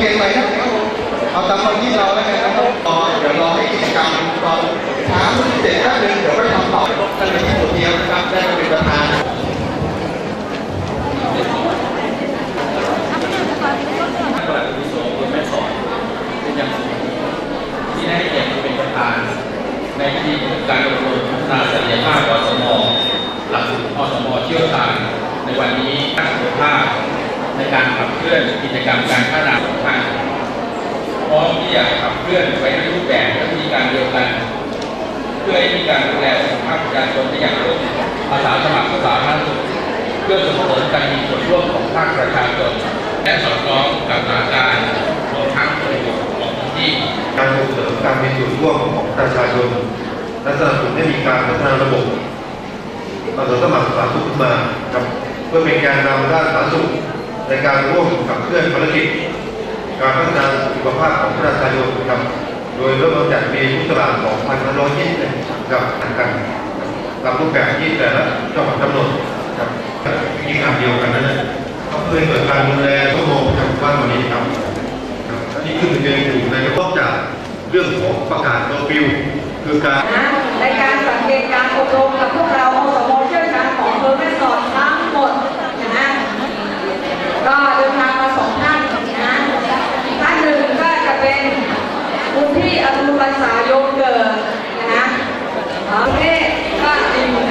มาที่เราแล้วกันนะครับต่อเดี๋ยวรอให้กิจกรรมตอนเช้าเสร็จแป๊บนึงเดี๋ยวไปทำต่อท่านเป็นที่หัวเทียมนะครับได้มาเป็นประธานท่านประหลัดอาวุโสคุณแม่สอนเป็นอย่างสูงที่ได้เกียรติเป็นประธานในพิธีการอบรมพัฒนาศักยภาพอสมหลักสูตรอสมเชี่ยวชาญในวันนี้ด้านสุขภาพในการขับเค ลื่อนกิจกรรมการพัฒนาของท่านพร้อมที่จะขับเคลื่อนไปในรูปแบบและวิธีการเดียวกัน เพื่อให้มีการดูแลสุขภาพประชาชนได้อย่างร่วมอาสาสมัครสาธารณสุขเพื่อส่งเสริมการมีส่วนร่วมของภาคประชาชนและสอดคล้องกับสถานการณ์รวมทั้งบริบทของพื้นที่การส่งเสริมการมีส่วนร่วมของประชาชนและสนับสนุนให้มีการพัฒนาระบบอาสาสมัครสาธารณสุขขึ้นมาครับเพื่อเป็นการนำด้านสาธารณสุข ในการร่วมขับเคลื่อนภารกิจ การพัฒนาสุขภาพของประชาชนครับโดยเริ่มต้นจากปีพุทธศักราช2520กับทางการตามรูปแบบที่แต่ละจังหวัดกำหนดครับยิ่งอันเดียวกันนั้นนะก็เพื่อเกิดการดูแลทั่วโลกจากบ้านวันนี้ครับนี่คือเรียนอยู่ในนอกจากเรื่องของประกาศโนฟิลคือการในการสังเกตการอบรมกับพวกเราอสมเชี่ยวชาญของอำเภอแม่สอดทั้งหมดนะก็เดินทางมาสองท่านนะท่านหนึ่งก็จะเป็นคุณพี่อ นุภาษายกเกิดนะฮะโอเคก็ดี